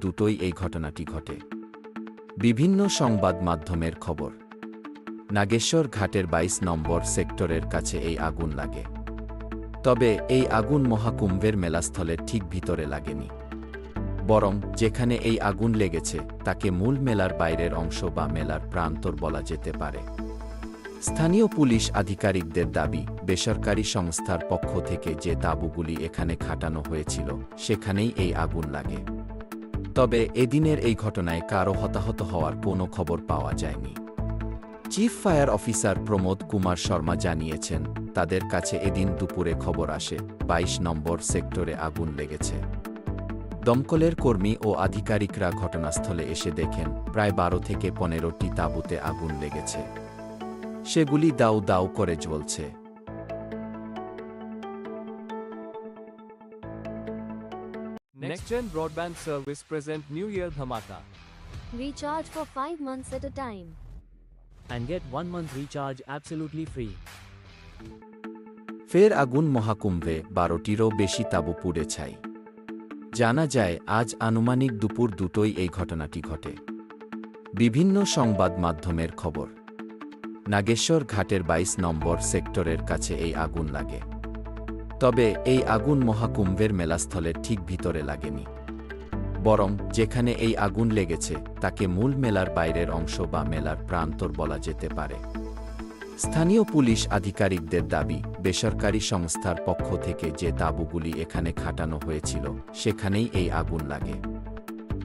দুটোই এই ঘটনাটি ঘটে। বিভিন্ন সংবাদ মাধ্যমের খবর। নাগেশ্বর ঘাটের ২২ নম্বর সেক্টরের কাছে এই আগুন লাগে। তবে এই আগুন মহাকুম্ভের মেলাস্থলের ঠিক ভিতরে লাগেনি। বরং যেখানে এই আগুন লেগেছে, তাকে মূল মেলার বাইরের অংশ বা মেলার প্রান্তর বলা যেতে পারে। স্থানীয় পুলিশ আধিকারিকদের দাবি, বেসরকারি সংস্থার পক্ষ থেকে যে তাঁবুগুলি এখানে খাটানো হয়েছিল, সেখানেই এই আগুন লাগে। তবে এদিনের এই ঘটনায় কারও হতাহত হওয়ার কোনো খবর পাওয়া যায়নি। Chief fire officer Pramod Kumar Sharma জানিয়েছেন, তাদের কাছে এদিন দুপুরে খবর আসে ২২ নম্বর সেক্টরে আগুন লেগেছে। দমকলের কর্মী ও আধিকারিকরা ঘটনাস্থলে এসে দেখেন, প্রায় বারো থেকে পনেরোটি তাঁবুতে আগুন লেগেছে। সেগুলি দাউ দাউ করে জ্বলছে। Next Gen Broadband Service present New Year Dhamaka. Recharge for 5 months at a time. and get one month recharge absolutely free. ফের আগুন মহাকুম্ভে বারোটিরও বেশি তাঁবু পুড়ে ছাই জানা যায় আজ আনুমানিক দুপুর দুটোই এই ঘটনাটি ঘটে বিভিন্ন সংবাদ মাধ্যমের খবর নাগেশ্বর ঘাটের ২২ নম্বর সেক্টরের কাছে এই আগুন লাগে তবে এই আগুন মহাকুম্ভের মেলাস্থলের ঠিক ভিতরে লাগেনি। বরং যেখানে এই আগুন লেগেছে, তাকে মূল মেলার বাইরের অংশ বা মেলার প্রান্তর বলা যেতে পারে। স্থানীয় পুলিশ আধিকারিকদের দাবি, বেসরকারি সংস্থার পক্ষ থেকে যে তাঁবুগুলি এখানে খাটানো হয়েছিল, সেখানেই এই আগুন লাগে।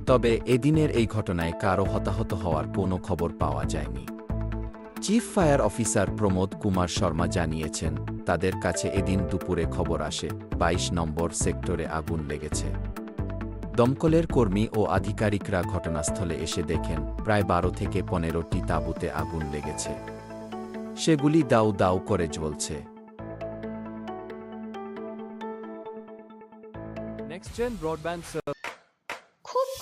তবে এদিনের এই ঘটনায় কারও হতাহত হওয়ার কোনো খবর পাওয়া যায়নি। Chief fire officer Pramod Kumar Sharma জানিয়েছেন, তাদের কাছে এদিন দুপুরে খবর আসে ২২ নম্বর সেক্টরে আগুন লেগেছে দমকলের কর্মী ও আধিকারিকরা ঘটনাস্থলে এসে দেখেন, প্রায় বারো থেকে পনেরোটি তাঁবুতে আগুন লেগেছে সেগুলি দাউ দাউ করে জ্বলছে Next Gen Broadband Service.